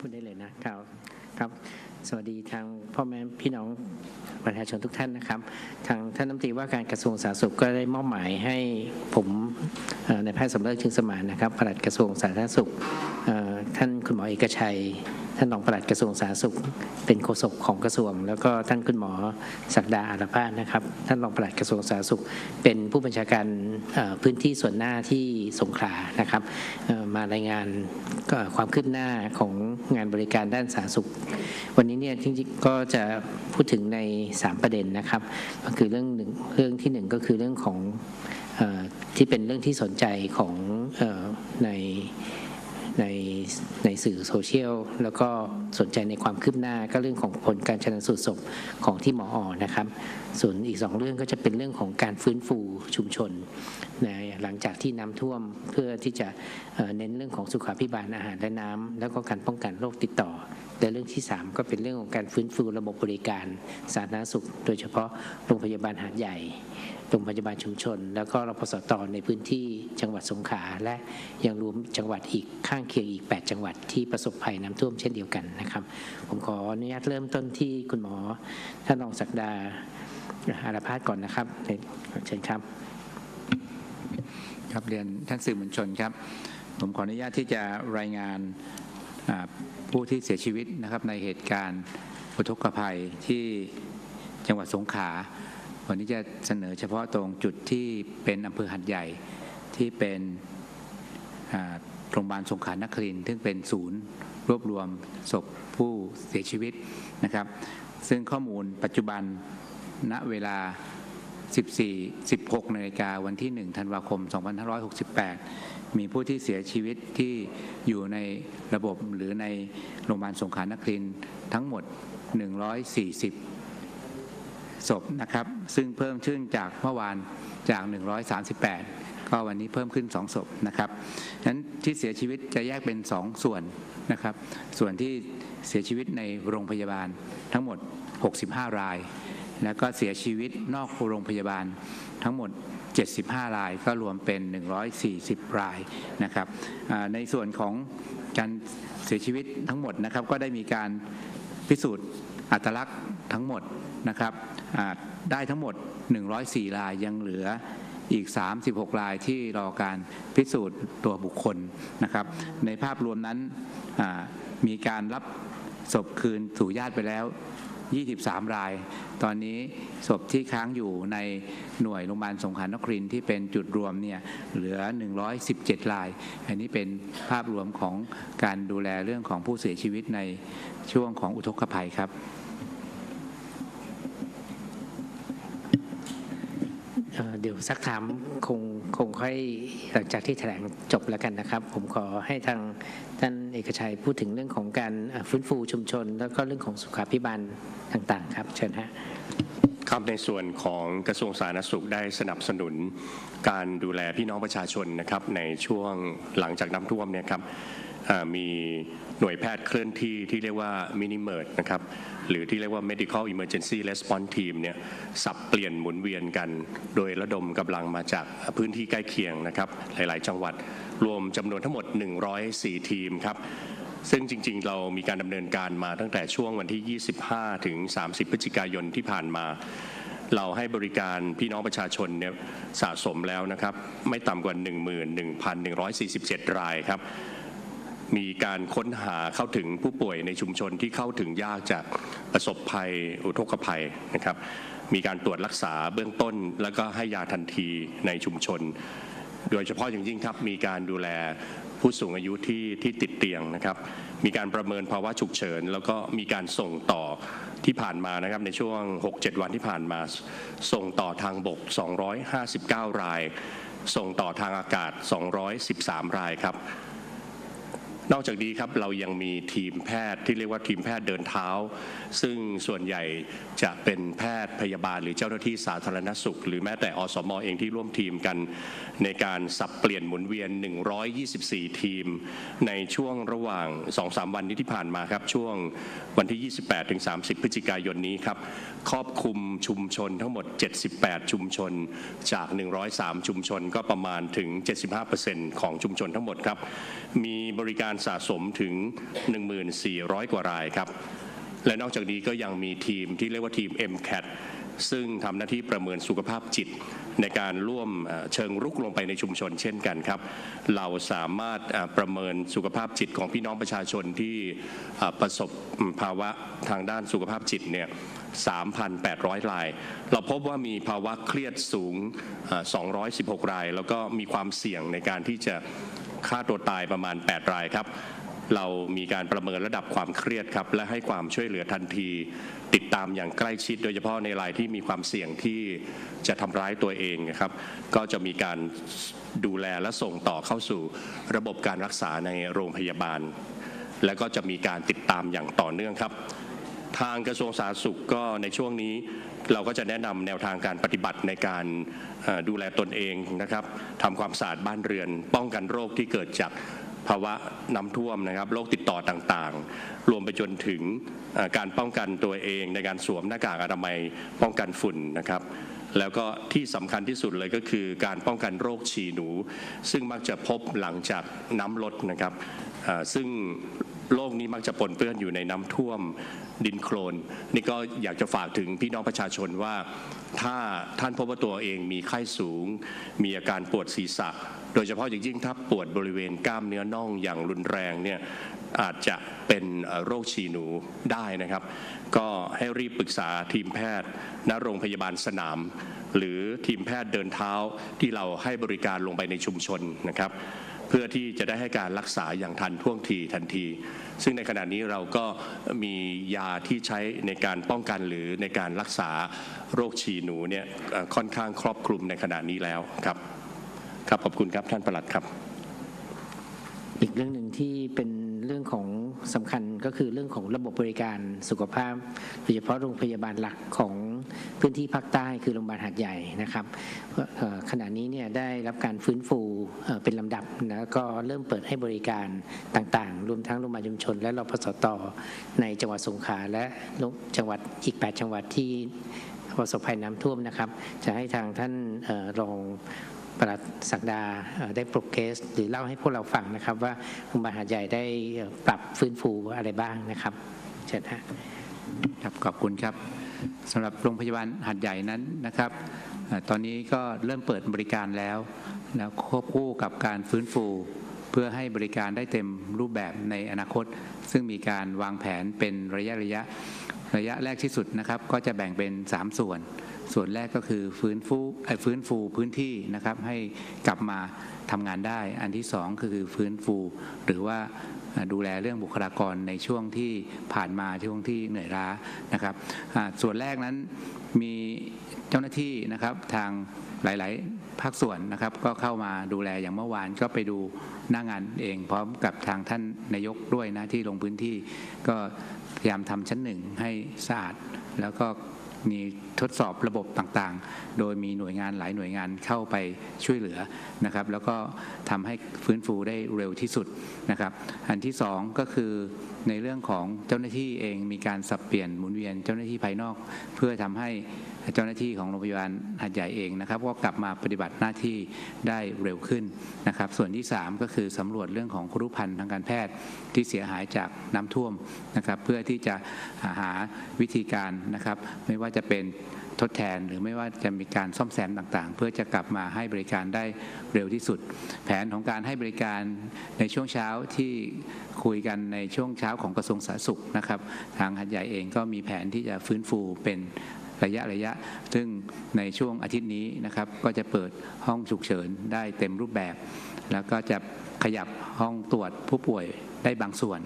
พูดได้เลยนะครับครับ สวัสดีทางพ่อแม่พี่น้องประชาชนทุกท่านนะครับ ทางท่านน้ำตีว่าการกระทรวงสาธารณสุขก็ได้มอบหมายให้ผมในแพทย์สมเริกชึงสมานนะครับปลัดกระทรวงสาธารณสุขท่านคุณหมอเอกชัย ท่านรองปลัดกระทรวงสาธารณสุข เป็นโฆษกของกระทรวง แล้วก็ท่านคุณหมอศักดาอารพาสนะครับ ท่านรองปลัดกระทรวงสาธารณสุข เป็นผู้บัญชาการพื้นที่ส่วนหน้าที่สงขลานะครับมารายงานความคืบหน้าของงานบริการด้านสาธารณสุข วันนี้เนี่ยจริงๆก็จะพูดถึงใน 3 ประเด็นนะครับก็คือเรื่องหนึ่งเรื่องที่หนึ่งก็คือเรื่องของที่เป็นเรื่องที่สนใจของใน ในในสื่อโซเชียล แล้วก็สนใจในความคืบหน้าก็เรื่องของผลการชนสูตรศพของที่หมออนะครับ ส่วนอีกสองเรื่องก็จะเป็นเรื่องของการฟื้นฟูชุมชนนะหลังจากที่น้ำท่วมเพื่อที่จะเน้นเรื่องของสุขาภิบาลอาหารและน้ำแล้วก็การป้องกันโรคติดต่อ และเรื่องที่ 3 ก็เป็นเรื่องของการฟื้นฟูระบบบริการสาธารณสุข โดยเฉพาะโรงพยาบาลหาดใหญ่โรงพยาบาลชุมชน แล้วก็รพสตในพื้นที่จังหวัดสงขลาและยังรวมจังหวัดอีกข้างเคียงอีก 8 จังหวัดที่ประสบภัยน้ำท่วมเช่นเดียวกันนะครับ ผมขออนุญาตเริ่มต้นที่คุณหมอท่านรองศักดาอารพาสก่อนนะครับเชิญครับ ครับเรียนท่านสื่อมวลชนครับ ผมขออนุญาตที่จะรายงานอ่า ผู้ที่เสียชีวิตนะครับในเหตุการณ์อุทกภัยที่จังหวัดสงขลาวันนี้จะเสนอเฉพาะตรงจุดที่เป็นอำเภอหัดใหญ่ที่เป็นโรงพยาบาลสงขลานครินทร์ซึ่งเป็นศูนย์รวบรวมศพผู้เสียชีวิตนะครับ ซึ่งข้อมูลปัจจุบันณเวลา 14 16นาฬิกาวันที่ 1 ธันวาคม 2568 มีผู้ที่เสียชีวิตที่อยู่ในระบบหรือในโรงพยาบาลสงขลานครินทั้งหมด 140 ศพนะครับ ซึ่งเพิ่มขึ้นจากเมื่อวานจาก 138 ก็วันนี้เพิ่มขึ้น 2 ศพนะครับนั้นที่เสียชีวิตจะแยกเป็น 2 ส่วนนะครับ ส่วนที่เสียชีวิตในโรงพยาบาลทั้งหมด 65 ราย แล้วก็เสียชีวิตนอกโรงพยาบาลทั้งหมด 75 รายก็รวมเป็น 140 รายนะครับในส่วนของการเสียชีวิตทั้งหมดนะครับ ก็ได้มีการพิสูจน์อัตลักษณ์ทั้งหมดนะครับได้ทั้งหมด 104 รายยังเหลืออีก 36 รายที่รอการพิสูจน์ตัวบุคคลนะครับ ในภาพรวมนั้นมีการรับศพคืนสู่ญาติไปแล้ว 23 ราย ตอนนี้ศพที่ค้างอยู่ในหน่วยโรงพยาบาลสงขลานครินที่เป็นจุดรวมเนี่ยเหลือ 117 ราย อันนี้เป็นภาพรวมของการดูแลเรื่องของผู้เสียชีวิตในช่วงของอุทกภัยครับ เอ่อเดี๋ยว สักถามคงคงค่อยหลังจากที่แถลงจบแล้วกันนะครับ ผมขอให้ทางท่านเอกชัยพูดถึงเรื่องของการฟื้นฟูชุมชน แล้วก็เรื่องของสุขาภิบาลต่างๆ ครับ เชิญฮะครับในส่วนของกระทรวงสาธารณสุขได้สนับสนุนการดูแลพี่น้องประชาชนนะครับในช่วงหลังจากน้ำท่วมเนี่ยครับ มีหน่วยแพทย์เคลื่อนที่ที่เรียกว่ามินิเมิร์ดนะครับหรือที่เรียกว่า medical emergency response team เนี่ยสับเปลี่ยนหมุนเวียนกัน โดยระดมกำลังมาจากพื้นที่ใกล้เคียงนะครับหลาย ๆ จังหวัดรวมจำนวนทั้งหมด 104 ทีมครับซึ่งจริง ๆ เรามีการดำเนินการมาตั้งแต่ช่วงวันที่ 25 ถึง 30 พฤศจิกายนที่ผ่านมา เราให้บริการพี่น้องประชาชนเนี่ยสะสมแล้วนะครับ ไม่ต่ำกว่า 11,147 รายครับ มีการค้นหาเข้าถึงผู้ป่วยในชุมชนที่เข้าถึงยากจากประสบภัยอุทกภัยนะครับ มีการตรวจรักษาเบื้องต้น แล้วก็ให้ยาทันทีในชุมชน โดยเฉพาะอย่างยิ่งครับมีการดูแลผู้สูงอายุที่ที่ติดเตียงนะครับ มีการประเมินภาวะฉุกเฉิน แล้วก็มีการส่งต่อที่ผ่านมานะครับในช่วง 6-7 วันที่ผ่านมา ส่งต่อทางบก 259 ราย ส่งต่อทางอากาศ 213 รายครับ นอกจากนี้ครับเรายังมีทีมแพทย์ที่เรียกว่าทีมแพทย์เดินเท้า ซึ่งส่วนใหญ่จะเป็นแพทย์พยาบาลหรือเจ้าหน้าที่สาธารณสุข หรือแม้แต่อสมอเองที่ร่วมทีมกัน ในการสับเปลี่ยนหมุนเวียน 124 ทีม ในช่วงระหว่าง 2-3 วันนี้ที่ผ่านมาครับช่วงวันที่ 28-30 พฤศจิกายนนี้ครับครอบคลุมชุมชนทั้งหมด 78 ชุมชนจาก 103 ชุมชนก็ประมาณถึง 75%ของชุมชนทั้งหมดครับ มีบริการสะสมถึง 1,400 กว่ารายครับ และนอกจากนี้ก็ยังมีทีมที่เรียกว่าทีม MCAT ซึ่งทำหน้าที่ประเมินสุขภาพจิตในการร่วมเชิงรุกลงไปในชุมชนเช่นกันครับ เราสามารถประเมินสุขภาพจิตของพี่น้องประชาชนที่ประสบภาวะทางด้านสุขภาพจิตเนี่ย3,800 ราย เราพบว่ามีภาวะเครียดสูงเอ่อ216 ราย แล้วก็มีความเสี่ยงในการที่จะฆ่าตัวตายประมาณ 8 รายครับ เรามีการประเมินระดับความเครียดครับและให้ความช่วยเหลือทันที ติดตามอย่างใกล้ชิด โดยเฉพาะในรายที่มีความเสี่ยงที่จะทำร้ายตัวเองนะครับก็จะมีการดูแลและส่งต่อเข้าสู่ระบบการรักษาในโรงพยาบาล และก็จะมีการติดตามอย่างต่อเนื่องครับทางกระทรวงสาธารณสุขก็ในช่วงนี้เราก็จะแนะนำแนวทางการปฏิบัติในการดูแลตนเองนะครับทำความสะอาดบ้านเรือน ป้องกันโรคที่เกิดจาก ภาวะน้ำท่วมนะครับโรคติดต่อต่างๆ รวมไปจนถึงการป้องกันตัวเองในการสวมหน้ากากอนามัยป้องกันฝุ่นนะครับแล้วก็ที่สำคัญที่สุดเลยก็คือการป้องกันโรคฉี่หนู ซึ่งมักจะพบหลังจากน้ำลดนะครับซึ่งโลกนี้มักจะปนเปื้อนอยู่ในน้ำท่วมดินโคลน นี่ก็อยากจะฝากถึงพี่น้องประชาชนว่า ถ้าท่านพบว่าตัวเองมีไข้สูง มีอาการปวดศีรษะ โดยเฉพาะอย่างยิ่งถ้าปวดบริเวณกล้ามเนื้อน่องอย่างรุนแรงเนี่ยอาจจะเป็นโรคฉี่หนูได้นะครับ ก็ให้รีบปรึกษาทีมแพทย์ณโรงพยาบาลสนาม หรือทีมแพทย์เดินเท้าที่เราให้บริการลงไปในชุมชนนะครับ เพื่อที่จะได้ให้การรักษาอย่างทันท่วงทีทันที ซึ่งในขณะนี้เราก็มียาที่ใช้ในการป้องกันหรือในการรักษาโรคฉี่หนูเนี่ยค่อนข้างครอบคลุมในขณะนี้แล้วครับ ครับขอบคุณครับท่านประหลัดครับ อีกเรื่องหนึ่งที่เป็นเรื่องของสำคัญก็คือเรื่องของระบบบริการสุขภาพโดยเฉพาะโรงพยาบาลหลักของพื้นที่ภาคใต้คือโรงพยาบาลหาดใหญ่นะครับขณะนี้เนี่ยได้รับการฟื้นฟูเป็นลำดับแล้วก็เริ่มเปิดให้บริการต่างๆ รวมทั้งโรงพยาบาลชุมชน และรพสตในจังหวัดสงขลาและจังหวัดอีก 8 จังหวัดที่ประสบภัยน้ำท่วมนะครับ จะให้ทางท่านเอ่ อรองปลัดศักดาได้ปรเกสหรือเล่าให้พวกเราฟังนะครับ ว่าโรงพยาบาลหาใหญ่ได้ปรับฟื้นฟูอะไรบ้างนะครับเชิญฮะครับขอบคุณครับสำหรับโรงพยาบาลหัดใหญ่นั้นนะครับตอนนี้ก็เริ่มเปิดบริการแล้วแล้วควบคู่กับการฟื้นฟู เพื่อให้บริการได้เต็มรูปแบบในอนาคต ซึ่งมีการวางแผนเป็นระยะระยะ ระยะแรกที่สุดนะครับ ก็จะแบ่งเป็น 3 ส่วน ส่วนแรกก็คือฟื้นฟูเอ่อฟื้นฟูพื้นที่นะครับให้กลับมาทำงานได้ อันที่สองคือฟื้นฟู หรือว่าดูแลเรื่องบุคลากรในช่วงที่ผ่านมาช่วงที่เหนื่อยล้านะครับส่วนแรกนั้นมีเจ้าหน้าที่นะครับทางหลาย ๆ ภาคส่วนนะครับก็เข้ามาดูแลอย่างเมื่อวานก็ไปดูหน้างานเอง พร้อมกับทางท่านนายกด้วยนะที่ลงพื้นที่ ก็พยายามทำชั้นหนึ่งให้สะอาด แล้วก็ มีทดสอบระบบต่างๆ โดยมีหน่วยงานหลายหน่วยงานเข้าไปช่วยเหลือนะครับ แล้วก็ทำให้ฟื้นฟูได้เร็วที่สุดนะครับ อันที่สองก็คือในเรื่องของเจ้าหน้าที่เองมีการสับเปลี่ยนหมุนเวียนเจ้าหน้าที่ภายนอก เพื่อทำให้ เจ้าหน้าที่ของโรงพยาบาลหัดใหญ่เองนะครับก็กลับมาปฏิบัติหน้าที่ได้เร็วขึ้นนะครับ ส่วนที่สามก็คือสำรวจเรื่องของครุพันธ์ทางการแพทย์ที่เสียหายจากน้ำท่วมนะครับ เพื่อที่จะหาวิธีการนะครับ ไม่ว่าจะเป็นทดแทนหรือไม่ว่าจะมีการซ่อมแซมต่างๆ เพื่อจะกลับมาให้บริการได้เร็วที่สุด แผนของการให้บริการในช่วงเช้าที่คุยกันในช่วงเช้าของกระทรวงสาธารณสุขนะครับ ทางหัดใหญ่เองก็มีแผนที่จะฟื้นฟูเป็น ระยะระยะ ซึ่งในช่วงอาทิตย์นี้นะครับก็จะเปิดห้องฉุกเฉินได้เต็มรูปแบบ แล้วก็จะขยับห้องตรวจผู้ป่วยได้บางส่วน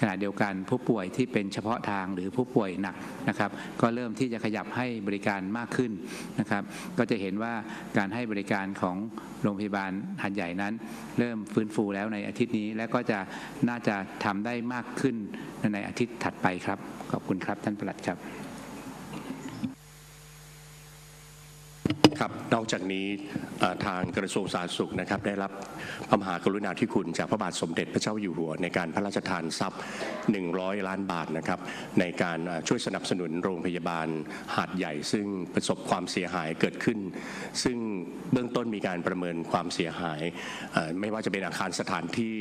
ขณะเดียวกันผู้ป่วยที่เป็นเฉพาะทางหรือผู้ป่วยหนักนะครับ ก็เริ่มที่จะขยับให้บริการมากขึ้นนะครับ ก็จะเห็นว่าการให้บริการของโรงพยาบาลหัดใหญ่นั้น เริ่มฟื้นฟูแล้วในอาทิตย์นี้ และก็จะน่าจะทำได้มากขึ้นในอาทิตย์ถัดไปครับ ขอบคุณครับท่านประหลัดครับ ครับนอกจากนี้ทางกระทรวงสาธารณสุขนะครับได้รับพระมหากรุณาธิคุณจากพระบาทสมเด็จพระเจ้าอยู่หัว ในการพระราชทานทรัพย์ 100 ล้านบาทนะครับในการช่วยสนับสนุนโรงพยาบาลหาดใหญ่ ซึ่งประสบความเสียหายเกิดขึ้น ซึ่งเบื้องต้นมีการประเมินความเสียหาย ไม่ว่าจะเป็นอาคารสถานที่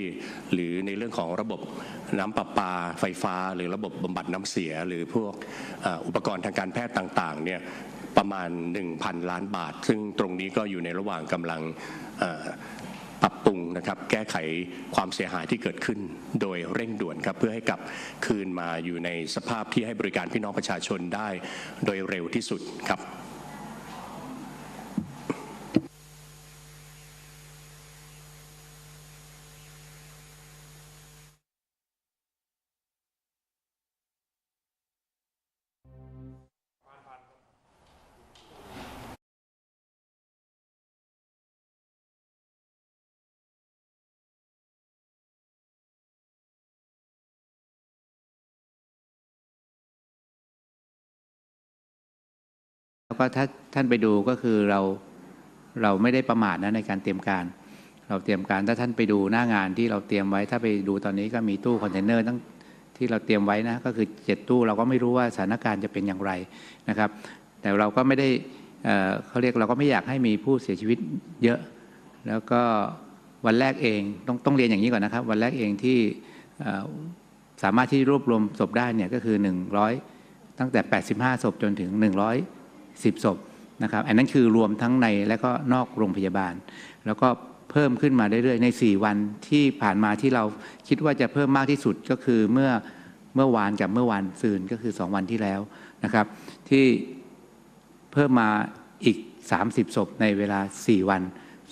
หรือในเรื่องของระบบน้ำประปาไฟฟ้า หรือระบบบำบัดน้ำเสีย หรือพวกอุปกรณ์ทางการแพทย์ต่างๆเนี่ย ประมาณ 1,000 ล้านบาท ซึ่งตรงนี้ก็อยู่ในระหว่างกำลังปรับปรุงนะครับแก้ไขความเสียหายที่เกิดขึ้น โดยเร่งด่วนครับเพื่อให้กลับคืนมาอยู่ในสภาพที่ให้บริการพี่น้องประชาชนได้ โดยเร็วที่สุดครับ แล้วก็ถ้าท่านไปดูก็คือเราเราไม่ได้ประมาทนะในการเตรียมการ เราเตรียมการถ้าท่านไปดูหน้างานที่เราเตรียมไว้ ถ้าไปดูตอนนี้ก็มีตู้คอนเทนเนอร์ตั้งที่เราเตรียมไว้นะก็คือเจ็ดตู้เราก็ไม่รู้ว่าสถานการณ์จะเป็นอย่างไรนะครับ แต่เราก็ไม่ได้เขาเรียกเราก็ไม่อยากให้มีผู้เสียชีวิตเยอะ แล้วก็วันแรกเองต้องต้องเรียนอย่างนี้ก่อนนะครับ วันแรกเองที่สามารถที่รวบรวมศพได้เนี่ยก็คือ 100 ตั้งแต่ 85 ศพจนถึง 110ศพนะครับอันนั้นคือรวมทั้งในและก็นอกโรงพยาบาล แล้วก็เพิ่มขึ้นมาเรื่อยๆใน 4 วันที่ผ่านมาที่เราคิดว่าจะเพิ่มมากที่สุดก็คือเมื่อเมื่อวานกับเมื่อวานซืนก็คือ 2 วันที่แล้วนะครับ ที่เพิ่มมาอีก 30ศพในเวลา 4 วัน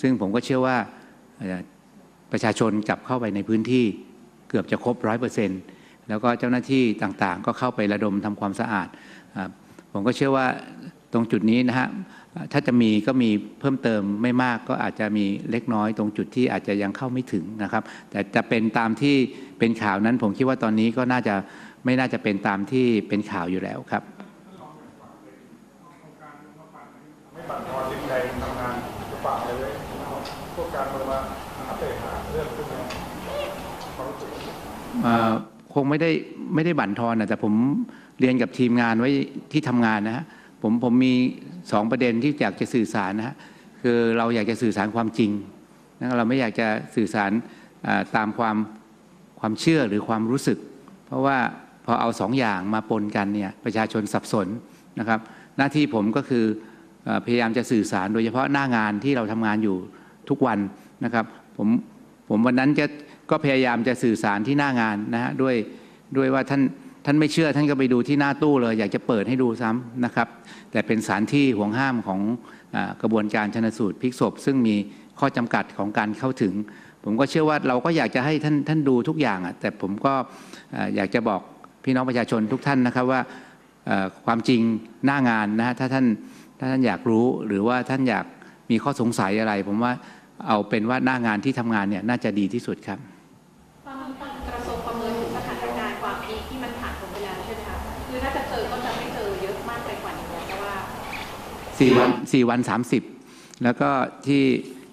ซึ่งผมก็เชื่อว่าประชาชนกลับเข้าไปในพื้นที่เกือบจะครบร้อยเปอร์เซ็นต์แล้วก็เจ้าหน้าที่ต่างๆ ก็เข้าไประดมทำความสะอาด ผมก็เชื่อว่า ตรงจุดนี้นะฮะถ้าจะมีก็มีเพิ่มเติมไม่มากก็อาจจะมีเล็กน้อย ตรงจุดที่อาจจะยังเข้าไม่ถึงนะครับ แต่จะเป็นตามที่เป็นข่าวนั้น ผมคิดว่าตอนนี้ก็น่าจะไม่น่าจะเป็นตามที่เป็นข่าวอยู่แล้วครับไม่ตัดทอนจิตใจทำงานหรือเปล่าอะไรเลยพวกการเมืองมาอัปเดตหาเรื่องขึ้นมาความรู้สึกเอ่อคงไม่ได้ไม่ได้บั่นทอนนะแต่ผมเรียนกับทีมงานไว้ที่ทำงานนะฮะ ผมผมมีสองประเด็นที่อยากจะสื่อสารนะฮะคือเราอยากจะสื่อสารความจริงนะเราไม่อยากจะสื่อสารตามความความเชื่อหรือความรู้สึก เพราะว่าพอเอาสองอย่างมาปนกันเนี่ยประชาชนสับสนนะครับ หน้าที่ผมก็คืออพยายามจะสื่อสารโดยเฉพาะหน้างานที่เราทำงานอยู่ทุกวันนะครับผมผมวันนั้นจะก็พยายามจะสื่อสารที่หน้างานนะฮะด้วยด้วยว่าท่าน ท่านไม่เชื่อท่านก็ไปดูที่หน้าตู้เลย อยากจะเปิดให้ดูซ้ำนะครับ แต่เป็นสารที่ห่วงห้ามของอกระบวนการชนสูตรพลิกศพ ซึ่งมีข้อจำกัดของการเข้าถึง ผมก็เชื่อว่าเราก็อยากจะให้ท่านท่านดูทุกอย่างอะแต่ผมก็เอ่อยากจะบอกพี่น้องประชาชนทุกท่านนะครับว่าความจริงหน้างานนะฮะถ้าท่านถ้าท่านอยากรู้หรือว่าท่านอยากมีข้อสงสัยอะไร ผมว่าเอาเป็นว่าหน้างานที่ทำงานเนี่ยน่าจะดีที่สุดครับ สี่วันสี่วันสามสิบแล้วก็ที่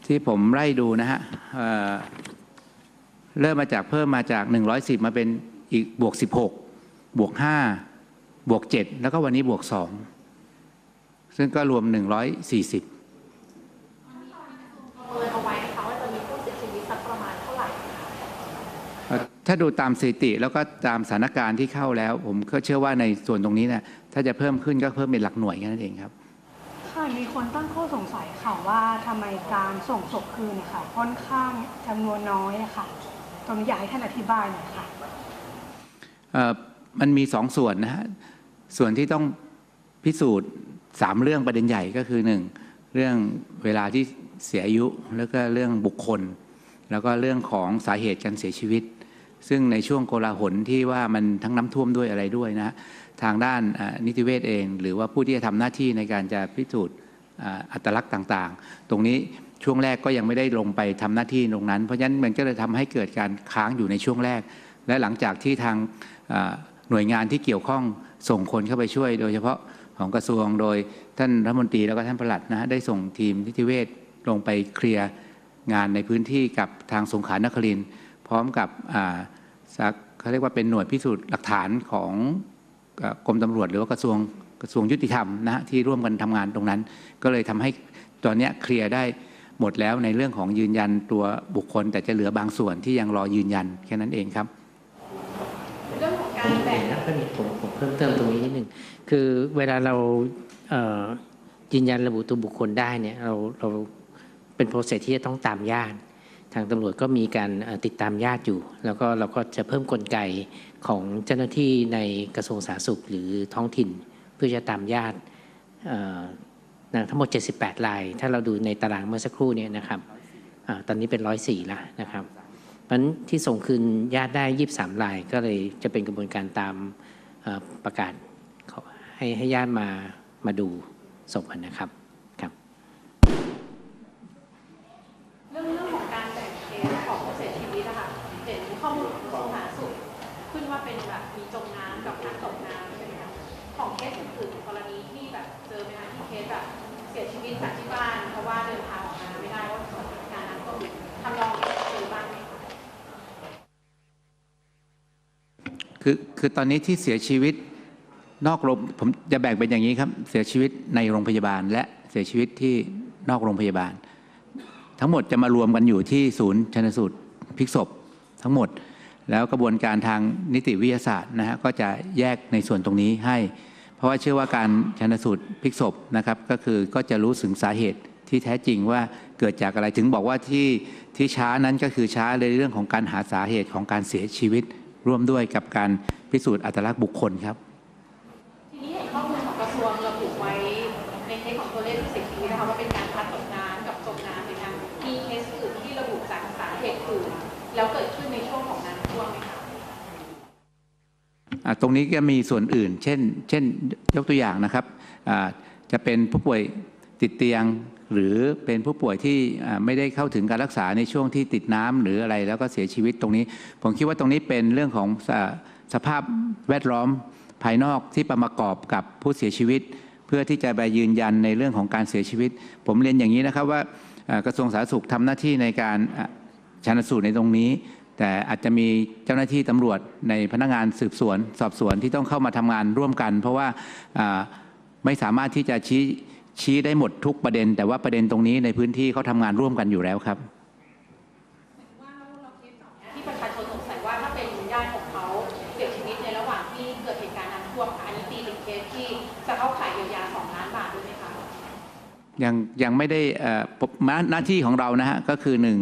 ที่ผมไล่ดูนะฮะเอ่อเริ่มมาจากเพิ่มมาจาก110มาเป็นอีกบวก16บวก5บวก7แล้วก็วันนี้บวก2ซึ่งก็รวม140ประเมินเอาไว้นะคะว่าจะมีผู้เสียชีวิตสักประมาณเท่าไหร่คะเอ่อถ้าดูตามสถิติแล้วก็ตามสถานการณ์ที่เข้าแล้ว ผมก็เชื่อว่าในส่วนตรงนี้เนี่ยถ้าจะเพิ่มขึ้นก็เพิ่มเป็นหลักหน่วยแค่นั้นเองครับ ค่ะมีคนตั้งข้อสงสัยค่ะว่าทำไมการส่งศพคืนเนี่ยค่ะค่อนข้างจำนวนน้อยอะค่ะตรงนี้อยากให้ท่านอธิบายหน่อยค่ะ เอ่อมันมีสองส่วนนะฮะส่วนที่ต้องพิสูจน์สามเรื่องประเด็นใหญ่ก็คือหนึ่งเรื่องเวลาที่เสียอายุแล้วก็เรื่องบุคคล แล้วก็เรื่องของสาเหตุการเสียชีวิต ซึ่งในช่วงโกลาหลที่ว่ามันทั้งน้ำท่วมด้วยอะไรด้วยนะฮะ ทางด้านนิติเวชเอง หรือว่าผู้ที่จะทำหน้าที่ในการจะพิสูจน์อัตลักษณ์ต่างๆ ตรงนี้ช่วงแรกก็ยังไม่ได้ลงไปทำหน้าที่ตรงนั้น เพราะฉะนั้นมันก็เลยทำให้เกิดการค้างอยู่ในช่วงแรก และหลังจากที่ทางหน่วยงานที่เกี่ยวข้องส่งคนเข้าไปช่วย โดยเฉพาะของกระทรวงโดยท่านรัฐมนตรีแล้วก็ท่านประหลัดนะฮะได้ส่งทีมนิติเวชลงไปเคลียร์งานในพื้นที่กับทางสงขลานครินพร้อมกับเขาเรียกว่าเป็นหน่วยพิสูจน์หลักฐานของ กรมตำรวจหรือว่ากระทรวงกระทรวงยุติธรรมนะฮะที่ร่วมกันทำงานตรงนั้น ก็เลยทำให้ตอนนี้เคลียร์ได้หมดแล้วในเรื่องของยืนยันตัวบุคคล แต่จะเหลือบางส่วนที่ยังรอยืนยันแค่นั้นเองครับเรื่องของการแบ่งนะก็มีผมผมเพิ่มเติมตรงนี้นิดหนึ่งคือเวลาเรายืนยันระบุตัวบุคคลได้เนี่ยเราเราเป็นโปรเซสที่จะต้องตามญาติทางตำรวจก็มีการติดตามญาติอยู่ แล้วก็เราก็จะเพิ่มกลไก ของเจ้าหน้าที่ในกระทรวงสาธารณสุขหรือท้องถิ่น เพื่อจะตามญาติทั้งหมด 78ราย ถ้าเราดูในตารางเมื่อสักครู่เนี่ยนะครับอตอนนี้เป็น 104ละนะครับเพราะนั้นที่ส่งคืนญาติได้ 23ราย ก็เลยจะเป็นกระบวนการตามประกาศให้ให้ญาติมามาดูศพนนะครับครับเรื่องเรื่องของการแบ่งเคสของผู้เสียชีวิตนะคะเห็นข้อมูลของกระทรวงสาธารณสุ ขึ้นว่าเป็นแบบมีจมน้ำกับนักตกน้ำใช่ไหมคะของเคสอื่นๆกรณีที่แบบเจอไหมคะที่เคสแบบเสียชีวิตจากที่บ้านเพราะว่าเดินทางออกมาไม่ได้ว่าสถานการณ์น้ำท่วมทำลองเจอบ้างไหมคะคือคือตอนนี้ที่เสียชีวิตนอกโรงผมจะแบ่งเป็นอย่างนี้ครับ เสียชีวิตในโรงพยาบาล และเสียชีวิตที่นอกโรงพยาบาล ทั้งหมดจะมารวมกันอยู่ที่ศูนย์ชนสูตรพลิกศพทั้งหมด แล้วกระบวนการทางนิติวิทยาศาสตร์นะฮะก็จะแยกในส่วนตรงนี้ให้ เพราะว่าเชื่อว่าการชนสูตรพลิกศพนะครับ ก็คือก็จะรู้ถึงสาเหตุที่แท้จริงว่าเกิดจากอะไรถึงบอกว่าที่ที่ช้านั้นก็คือช้าในเรื่องของการหาสาเหตุของการเสียชีวิต ร่วมด้วยกับการพิสูจน์อัตลักษณ์บุคคลครับทีนี้เห็นข้อมูลของกระทรวงระบุไว้ในเคสของตัวเลขผู้เสียชีวิตนะคะว่าเป็นการพัดตกน้ำกับจมน้ำนะคะมีเคสอื่นที่ระบุจากสาเหตุอื่นแล้วเกิดขึ้นในำท่วมไหมคะ อ่า ตรงนี้ก็มีส่วนอื่น เช่น เช่นยกตัวอย่างนะครับจะเป็นผู้ป่วยติดเตียงหรือเป็นผู้ป่วยที่ไม่ได้เข้าถึงการรักษาในช่วงที่ติดน้ำหรืออะไรแล้วก็เสียชีวิตตรงนี้ ผมคิดว่าตรงนี้เป็นเรื่องของสภาพแวดล้อมภายนอกที่ประกอบกับผู้เสียชีวิต เพื่อที่จะไปยืนยันในเรื่องของการเสียชีวิต ผมเรียนอย่างนี้นะครับว่ากระทรวงสาธารณสุขทำหน้าที่ในการชันสูตรในตรงนี้ แต่อาจจะมีเจ้าหน้าที่ตำรวจในพนักงานสืบสวน สอบสวนที่ต้องเข้ามาทำงานร่วมกัน เพราะว่าอ่าไม่สามารถที่จะชี้ชี้ได้หมดทุกประเด็น แต่ว่าประเด็นตรงนี้ในพื้นที่เขาทำงานร่วมกันอยู่แล้วครับว่าเราเคสสองเนี้ยที่ประชาชนสงสัยว่าถ้าเป็นญาติของเขาเสียชีวิตในระหว่างที่เกิดเหตุการณ์น้ำท่วมค่ะอันนี้ตีเป็นเคสที่จะเข้าข่ายเยียวยาสองล้านบาทด้วยไหมคะยังยังไม่ได้เอ่อผมหน้าหน้าที่ของเรานะฮะก็คือหนึ่ง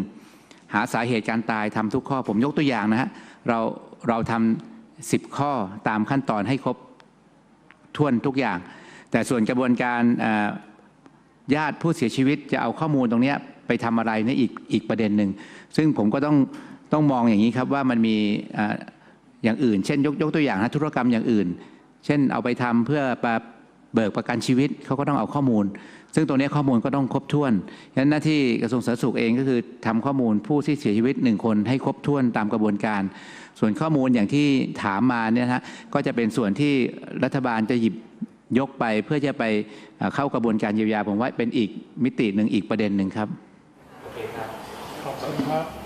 หาสาเหตุการตายทำทุกข้อ ผมยกตัวอย่างนะฮะเราเราทำสิบข้อตามขั้นตอนให้ครบถ้วนทุกอย่าง แต่ส่วนกระบวนการญาติผู้เสียชีวิตจะเอาข้อมูลตรงนี้ไปทำอะไรนี่อีกอีกประเด็นหนึ่งซึ่งผมก็ต้องต้องมองอย่างนี้ครับว่ามันมีอย่างอื่น เช่น ยกยกตัวอย่างนะธุรกรรมอย่างอื่น เช่นเอาไปทำเพื่อเบิกประกันชีวิตเขาก็ต้องเอาข้อมูล ซึ่งตัวนี้ข้อมูลก็ต้องครบถ้วนฉะนั้นหน้าที่กระทรวงสาธารณสุขเองก็คือทำข้อมูลผู้ที่เสียชีวิตหนึ่งคนให้ครบถ้วนตามกระบวนการ ส่วนข้อมูลอย่างที่ถามมาเนี่ยนะฮะก็จะเป็นส่วนที่รัฐบาลจะหยิบยกไปเพื่อจะไปเข้ากระบวนการเยียวยาผมว่าเป็นอีกมิติหนึ่งอีกประเด็นหนึ่งครับโอเคครับขอบคุณครับ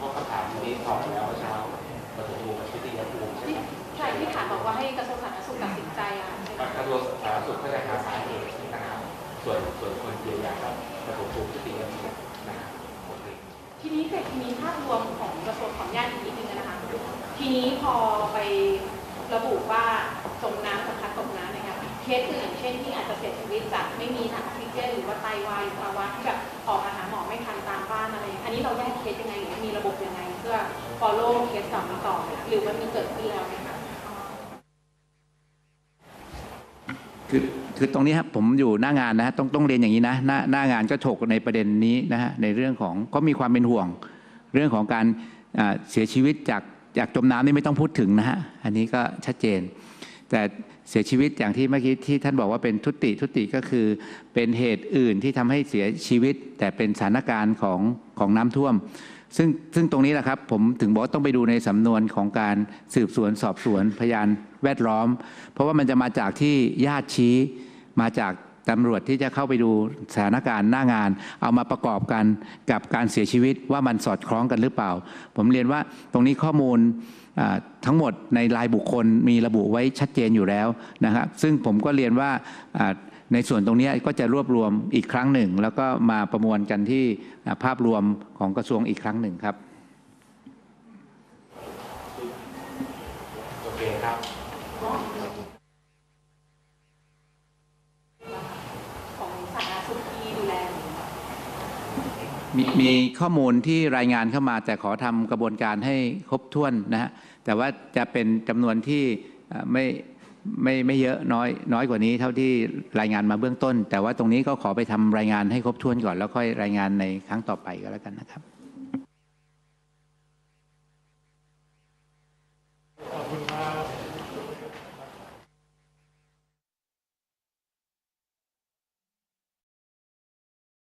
นี้พอไประบุว่าจมน้ำกับพลัดตกน้ำนะครับเคสอื่นอย่างเช่นที่อาจจะเสียชีวิตจากไม่มีถังออกซิเจนหรือว่าไตวายภาวะที่แบบออกมาหาหมอไม่ทันตามบ้านอะไร อันนี้เราแยกเคสยังไงหรือมีระบบยังไง เพื่อ follow เคสต่อมาต่อหรือมันมีเกิดขึ้นแล้วไหมคะคือคือตรงนี้ครับผมอยู่หน้างานนะฮะต้องต้องเรียนอย่างนี้นะหน้าหน้างานก็ถกในประเด็นนี้นะฮะในเรื่องของก็มีความเป็นห่วง เรื่องของการเสียชีวิตจาก จากจมน้ำนี่ไม่ต้องพูดถึงนะฮะอันนี้ก็ชัดเจน แต่เสียชีวิตอย่างที่เมื่อกี้ที่ท่านบอกว่าเป็นทุติทุติก็คือเป็นเหตุอื่นที่ทำให้เสียชีวิต แต่เป็นสถานการณ์ของของน้ำท่วม ซึ่งซึ่งตรงนี้แหละครับผมถึงบอกต้องไปดูในสำนวนของการสืบสวนสอบสวนพยานแวดล้อม เพราะว่ามันจะมาจากที่ญาติชี้มาจาก ตำรวจที่จะเข้าไปดูสถานการณ์หน้างาน เอามาประกอบกันกับการเสียชีวิตว่ามันสอดคล้องกันหรือเปล่า ผมเรียนว่าตรงนี้ข้อมูลทั้งหมดในรายบุคคลมีระบุไว้ชัดเจนอยู่แล้วนะครับซึ่งผมก็เรียนว่าในส่วนตรงนี้ก็จะรวบรวมอีกครั้งหนึ่ง แล้วก็มาประมวลกันที่ภาพรวมของกระทรวงอีกครั้งหนึ่งครับ มีมีข้อมูลที่รายงานเข้ามา แต่ขอทำกระบวนการให้ครบถ้วนนะฮะแต่ว่าจะเป็นจำนวนที่ไม่ไม่ไม่เยอะน้อยน้อยกว่านี้เท่าที่รายงานมาเบื้องต้น แต่ว่าตรงนี้ก็ขอไปทำรายงานให้ครบถ้วนก่อน แล้วค่อยรายงานในครั้งต่อไปก็แล้วกันนะครับ